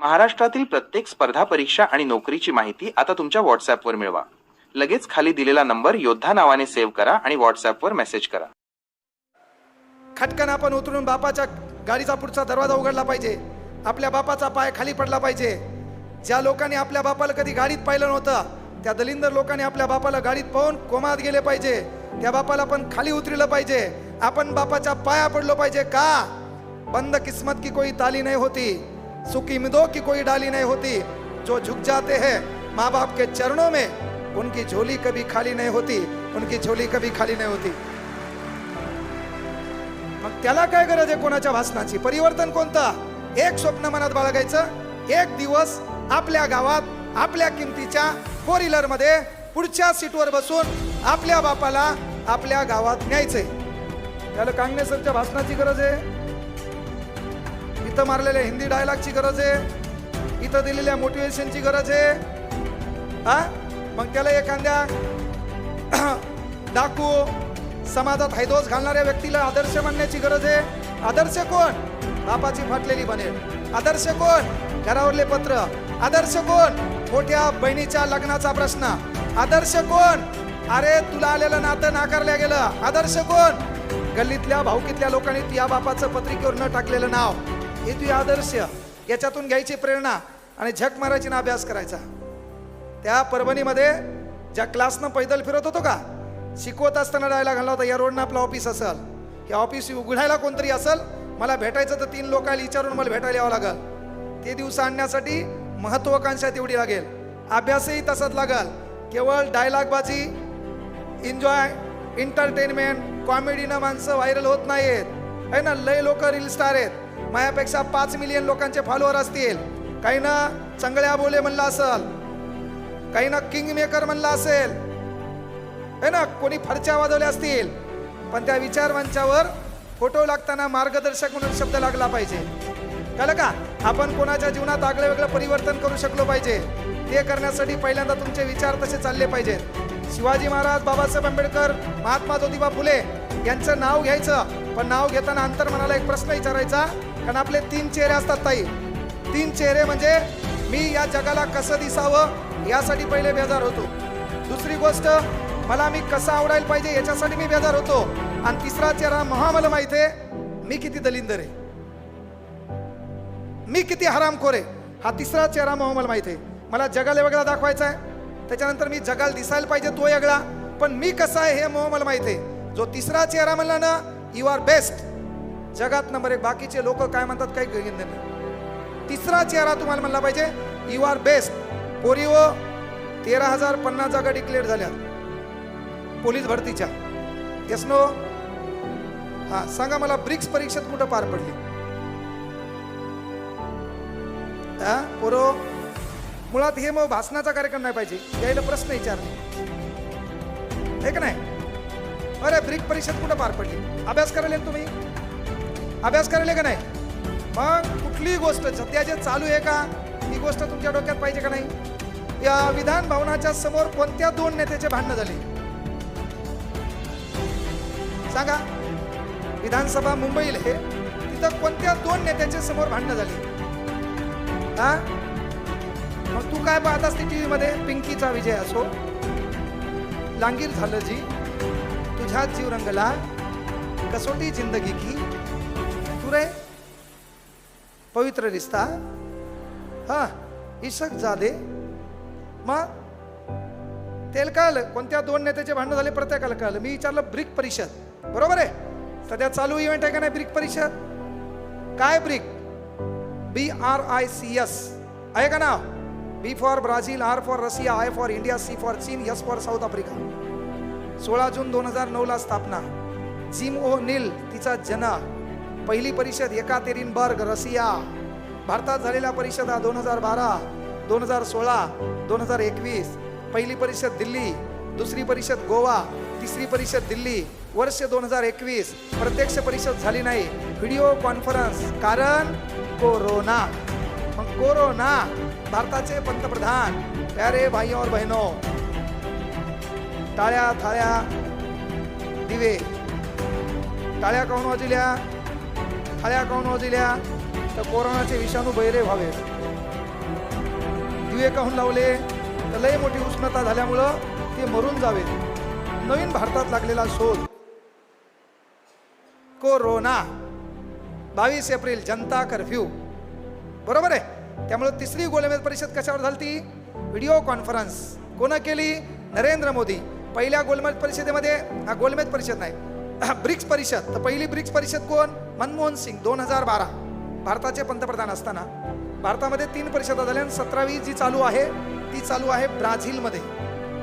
महाराष्ट्रातील प्रत्येक स्पर्धा परीक्षा आणि नोकरीची माहिती आता तुमच्या व्हॉट्सअपवर मिळवा. लगेच खाली दिलेला नंबर योद्धा नावाने सेव्ह करा आणि व्हॉट्सअपवर मेसेज करा. खटकन आपण उतरून बापाच्या गाडीचा पुढचा दरवाजा उघडला पाहिजे. आपल्या बापाचा पाय खाली पडला पाहिजे. ज्या लोकांनी आपल्या बापाला कधी गाडीत पाहिलं नव्हतं त्या दलिंदर लोकांनी आपल्या बापाला गाडीत पाहून कोमात गेले पाहिजे. त्या बापाला पण खाली उतरलं पाहिजे. आपण बापाच्या पाया पडलो पाहिजे का? बंद किस्मत की कोई ताली नाही होती. सुखी मिदो की कोई डाली नहीं होती। जो झुक जाते हैं माँ बाप के चरणों में उनकी झोली कभी खाली नहीं होती उनकी झोली कभी खाली नहीं होती। मग त्याला काय गरज आहे कोणाच्या भाषणाची परिवर्तन कोणतं? एक स्वप्न मनात बाळगायचं एक दिवस आपल्या गावात आपल्या किमतीच्या फोर व्हीलरमध्ये पुढच्या सीटवर बसून आपल्या बापाला आपल्या गावात न्यायचंय. त्याला कांगणेसरच्या भाषणाची गरज आहे. इथं मारलेल्या हिंदी डायलॉगची गरज आहे. इथं दिलेल्या मोटिवेशनची गरज आहे. हा? मग त्याला एखाद्या डाकू समाजात हैदोस घालणाऱ्या व्यक्तीला आदर्श मानण्याची गरज आहे. आदर्श कोण? बापाची फाटलेली बनेल. आदर्श कोण? घरावरले पत्र. आदर्श कोण? मोठ्या बहिणीच्या लग्नाचा प्रश्न. आदर्श कोण? अरे तुला आलेलं नातं नाकारल्या गेलं. आदर्श कोण? गल्लीतल्या भाऊकीतल्या लोकांनी या बापाचं पत्रिकेवर न टाकलेलं नाव. हे तुझे आदर्श याच्यातून घ्यायची प्रेरणा आणि झक मारायची ना अभ्यास करायचा. त्या परभणीमध्ये ज्या क्लासनं पैदल फिरत होतो का शिकवत असताना डायला घालला होता या रोडनं आपलं ऑफिस असेल हे ऑफिस उघडायला कोणतरी असेल मला भेटायचं तर तीन लोकांना विचारून मला भेटायला यावं लागल. ते दिवस आणण्यासाठी महत्वाकांक्षा तेवढी लागेल. अभ्यासही तसाच लागल. केवळ डायलॉगबाजी एन्जॉय एंटरटेनमेंट कॉमेडीनं माणसं व्हायरल होत नाहीत. आहे ना? लय लोक रील स्टार आहेत. मायापेक्षा पाच मिलियन लोकांचे फॉलोअर असतील. काही ना चंगळ्या बोले म्हणलं असल. काही ना किंग मेकर म्हणलं असेल. है ना? कोणी फरच्या वाजवल्या असतील. पण त्या विचारवंचावर फोटो लागताना मार्गदर्शक म्हणून शब्द लागला पाहिजे. कळलं का? आपण कोणाच्या जीवनात आगळं वेगळं परिवर्तन करू शकलो पाहिजे. ते करण्यासाठी पहिल्यांदा तुमचे विचार तसे चालले पाहिजेत. शिवाजी महाराज बाबासाहेब आंबेडकर महात्मा ज्योतिबा फुले यांचं नाव घ्यायचं. पण नाव घेताना अंतर मनाला एक प्रश्न विचारायचा. कारण आपले तीन चेहरे असतात ताई. तीन चेहरे म्हणजे मी या जगाला कसं दिसावं यासाठी पहिले बेजार होतो. दुसरी गोष्ट मला मी कसं आवडायला पाहिजे याच्यासाठी मी बेजार होतो. आणि तिसरा चेहरा महा मला माहिती आहे मी किती दलिंदर आहे. मी किती हरामखोर आहे. हा तिसरा चेहरा महा मला माहिती आहे. मला जगाला वेगळा दाखवायचा आहे. त्याच्यानंतर मी जगाला दिसायला पाहिजे तो वेगळा. पण मी कसा आहे हे मोह मला माहिती आहे. जो तिसरा चेहरा म्हणला ना यू आर बेस्ट जगात नंबर एक. बाकीचे लोक काय म्हणतात काही घेणं देणं नाही. तिसरा चेहरा तुम्हाला म्हणला पाहिजे यू आर बेस्ट पोरिओ तेरा हजार पन्नास जागा डिक्लेअर झाल्या पोलीस भरतीच्या. येस नो हा सांगा मला ब्रिक्स परीक्षेत कुठं पार पडली? हा पोरो? मुळात हे मग भाषणाचा कार्यक्रम नाही पाहिजे. यायला प्रश्न विचारले. हे का नाही? अरे ब्रिक परीक्षेत कुठं पार पडली? अभ्यास करायला तुम्ही? अभ्यास करायला का नाही? मग कुठलीही गोष्ट सध्या जे चालू आहे का ही गोष्ट तुमच्या डोक्यात पाहिजे का नाही? या विधान भवनाच्या समोर कोणत्या दोन नेत्याचे भांडणं झाले? सांगा. विधानसभा मुंबईला आहे तिथं कोणत्या दोन नेत्यांच्या समोर भांडणं झाली? हा? मग तू काय पाहत असते टीव्ही मध्ये पिंकीचा विजय असो. लांगीर झालं जी. तुझ्या जीव रंगला कसोटी जिंदगी की तू रे पवित्र रिश्ता हा इशक जादे मग तेल कळलं कोणत्या दोन नेत्याचे भांडण झाले प्रत्येकाला कळलं मी विचारलं ब्रिक परिषद. बरोबर आहे? सध्या चालू इव्हेंट आहे का नाही ब्रिक परिषद? काय BRIC? B R I C S आहे का ना B for Brazil R for Russia I for India C for चीन एस फॉर साऊथ आफ्रिका सोळा जून दोन हजार नऊला स्थापना. जिम ओ नील तिचा जना. पहिली परिषद एकातेरिनबर्ग रसिया. भारतात झालेल्या परिषदा दोन हजार बारा दोन हजार सोळा दोन हजार एकवीस. पहिली परिषद दिल्ली दुसरी परिषद गोवा तिसरी परिषद दिल्ली. वर्ष दोन हजार एकवीस. प्रत्यक्ष परिषद झाली नाही. Video conference. कारण कोरोना. मग कोरोना भारताचे पंतप्रधान. प्यारे भाई और बहिनो? टाळ्या थाळ्या दिवे. टाळ्या काऊन वाजल्या? थाळ्या काऊन दिल्या तर कोरोनाचे विषाणू बहिरे व्हावे. दिवे काहून लावले? तर लय मोठी उष्णता झाल्यामुळं ते मरून जावे. नवीन भारतात लागलेला शोध. कोरोना. बावीस एप्रिल जनता कर्फ्यू. बरोबर आहे? त्यामुळे तिसरी गोलमेज परिषद कशावर झाली ती व्हिडिओ कॉन्फरन्स. कोण केली? नरेंद्र मोदी. पहिल्या गोलमेज परिषदेमध्ये हा गोलमेज परिषद नाही. ब्रिक्स परिषद. तर पहिली ब्रिक्स परिषद कोण? मनमोहन सिंग दोन हजार बारा. भारताचे पंतप्रधान असताना भारतामध्ये तीन परिषदा झाल्या आणि सतरावी जी चालू आहे ती चालू आहे ब्राझीलमध्ये.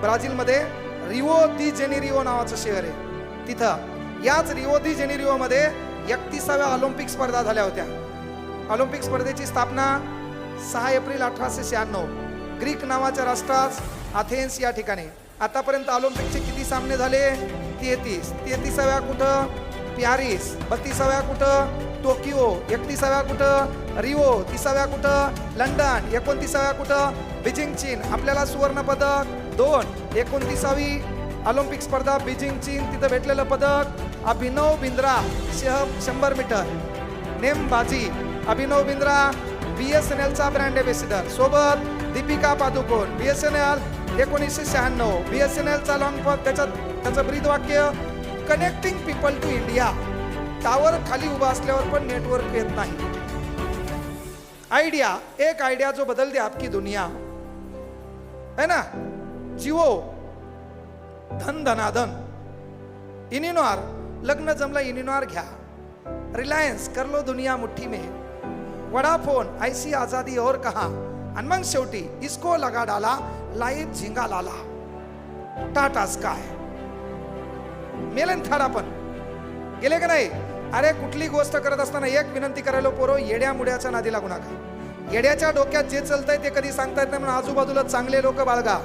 ब्राझीलमध्ये रिओ दी जेनेरिओ नावाचं शहर आहे. तिथं याच रिओ दी जेनेरिओमध्ये एकतीसाव्या ऑलिम्पिक स्पर्धा झाल्या होत्या. ऑलिम्पिक स्पर्धेची स्थापना सहा एप्रिल अठराशे शहाण्णव. ग्रीक नावाच्या राष्ट्रात अथेन्स या ठिकाणी. आतापर्यंत ऑलिम्पिकचे किती सामने झाले? तेहतीस. तेहतीसाव्या कुठं? पॅरिस बत्तीसाव्या कुठं? टोकियो एकतीसाव्या कुठं? रिओ तिसाव्या कुठं? लंडन एकोणतीसाव्या कुठं? बीजिंग चीन आपल्याला सुवर्ण पदक दोन एकोणतीसावी ऑलिम्पिक स्पर्धा बीजिंग चीन तिथं भेटलेलं पदक अभिनव बिंद्रा शह शंभर मीटर. नेमबाजी Abhinav Bindra B S N एलचा brand ambassador सोबत Deepika Padukone B S N L एकोणीसशे शहाण्णव बी एस एन एलचा लॉंग पद त्याच्यात त्याचं ब्रीद वाक्य connecting people to India tower खाली उभा असल्यावर पण नेटवर्क येत नाही. आयडिया एक आयडिया जो बदल दे आपकी दुनिया. है ना? जिओ धन धनाधन. इनिनॉर लग्न जमला इनिनॉर घ्या. रिलायन्स कर लो दुनिया मुठ्ठी में. वडाफोन ऐसी आजादी और कहा? आणि मग शेवटी इसको लगा डाला लाईफ झिंगा लाला. टाटा स्काय. मेलन थाडा आपण गेले का नाही? अरे कुठली गोष्ट करत असताना एक विनंती करायला पोरो येड्या मुड्याच्या नादी लागू नका. येड्याच्या डोक्यात जे चालतंय ते कधी सांगता येत नाही म्हणून आजूबाजूला चांगले लोक बाळगा.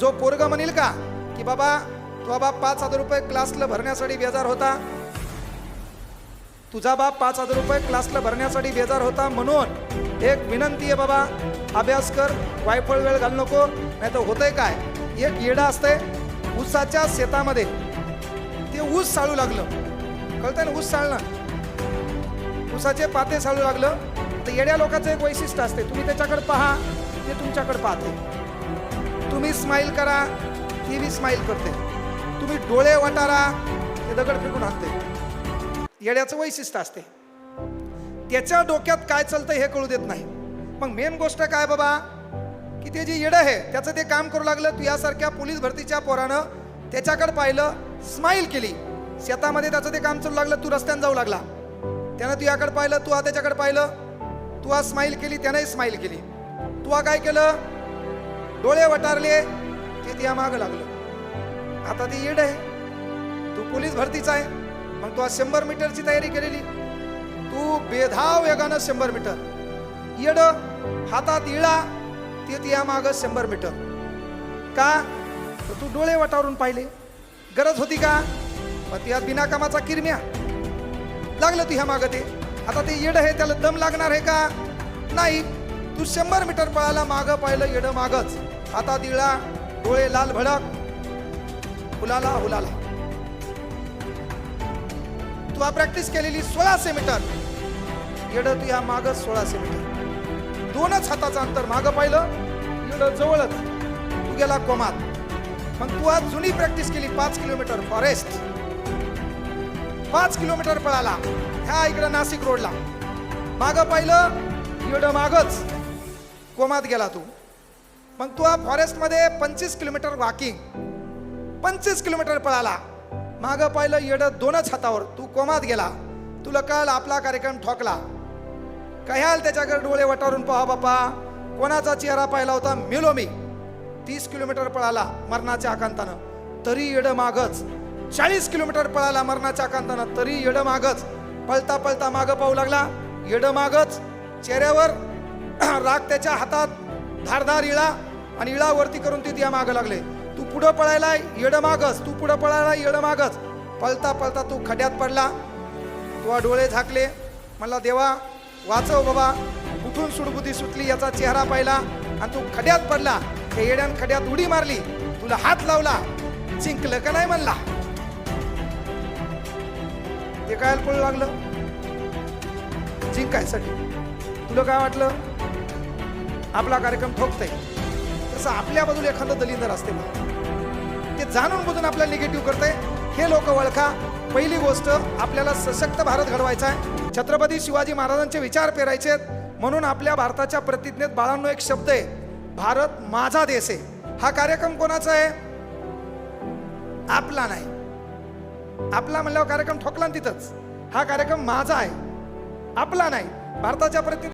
जो पोरग म्हणेल का की बाबा तो बाप पाच हजार रुपये क्लासला भरण्यासाठी बेजार होता? तुझा बाप पाच हजार रुपये क्लासला भरण्यासाठी बेजार होता म्हणून एक विनंती आहे बाबा अभ्यास कर वायफळ वेळ घाल नको नाही तर होतंय काय? एक येडा असतंय ऊसाच्या शेतामध्ये ते ऊस चालू लागलं. कळतंय ना ऊस चालणं ऊसाचे पाते चालू लागलं. तर येड्या लोकांचं एक वैशिष्ट्य असते तुम्ही त्याच्याकडे पहा ते तुमच्याकडे पाहते. तुम्ही स्माईल करा ती बी स्माईल करते. तुम्ही डोळे वटारा ते दगड फेकून हाकते. येड्याचं वैशिष्ट्य असते त्याच्या डोक्यात काय चालतं हे कळू देत नाही. मग मेन गोष्ट काय बाबा? की ते जे येडं आहे त्याचं ते काम करू लागलं. तू यासारख्या पोलीस भरतीच्या पोरानं त्याच्याकडे पाहिलं. स्माईल केली. शेतामध्ये त्याचं ते काम चालू लागलं तू रस्त्यानं जाऊ लागला. त्यानं तू याकडे पाहिलं तू हा त्याच्याकडे पाहिलं. तू हा स्माईल केली त्यानंही स्माईल केली. तू हा काय केलं? डोळे वटारले ते तिया मागं लागलं. आता ती येड आहे. तू पोलीस भरतीचा आहे मग तू आज शंभर मीटरची तयारी केलेली. तू बेधाव वेगानं शंभर मीटर. येड हातात इळा ते त्या मागं शंभर मीटर. का? तर तू डोळे वटारून पाहिले. गरज होती का? मग त्या बिना कामाचा किरम्या. लागलं तू ह्या मागं ते. आता ते येड आहे त्याला दम लागणार आहे का? नाही. तू शंभर मीटर पळाला मागं पाहिलं येड मागच. आता दिळा डोळे लाल भडक. हुलाला हुलाला. तू प्रॅक्टिस केलेली सोळाशे मीटर. येड तू या माग सोळाशे मीटर. दोनच हाताचं अंतर मागं पाहिलं येड जवळच. तू गेला कोमात. मग तू आज जुनी प्रॅक्टिस केली पाच किलोमीटर फॉरेस्ट. पाच किलोमीटर पळाला ह्या इकडं नाशिक रोडला. मागं पाहिलं येड मागच कोमात गेला तू. मग तू फॉरेस्टमध्ये पंचवीस किलोमीटर वॉकिंग पंचवीस किलोमीटर पळाला. मागं पाहिलं येडं दोनच हातावर तू कोमात गेला. तुला काल आपला कार्यक्रम ठोकला. कह्याल त्याच्याकडे डोळे वटारून पहा बापा कोणाचा चेहरा पाहिला होता? मिलो मी. तीस किलोमीटर पळाला मरणाच्या आकांतानं तरी येड मागच चाळीस किलोमीटर पळाला मरणाच्या आकांतानं तरी येड मागच पळता पळता मागं पाहू लागला येड मागच चेहऱ्यावर राग त्याच्या हातात धारधार इळा आणि इळा वरती करून ते त्या मागं लागले. तू पुढं पळायला येड मागच तू पुढं पळायला येड मागच पळता पळता तू खड्यात पडला. तुझा डोळे झाकले. म्हणला देवा वाचव बाबा. कुठून सुडबुद्धी सुटली याचा चेहरा पाहिला आणि तू खड्यात पडला. त्या येड्यान खड्यात उडी मारली. तुला हात लावला. जिंकलं का नाही म्हणला. ते काय पळू लागलं? जिंकायसाठी. तुला काय वाटलं? आपला कार्यक्रम ठोकतय. तसं आपल्या बाजूला एखादं दलिंदर असते मग ते जाणून बुजून आपल्याला निगेटिव्ह करतंय. हे लोक ओळखा पहिली गोष्ट आपल्याला सशक्त भारत घडवायचा आहे. छत्रपती शिवाजी महाराजांचे विचार पेरायचे म्हणून आपल्या भारताच्या प्रतिज्ञेत बाळांनो एक शब्द आहे. भारत माझा देश आहे. हा कार्यक्रम कोणाचा आहे? आपला नाही. आपला म्हणल्यावर कार्यक्रम ठोकला ना तिथंच. हा कार्यक्रम माझा आहे. आपला नाही. भारताच्या प्रति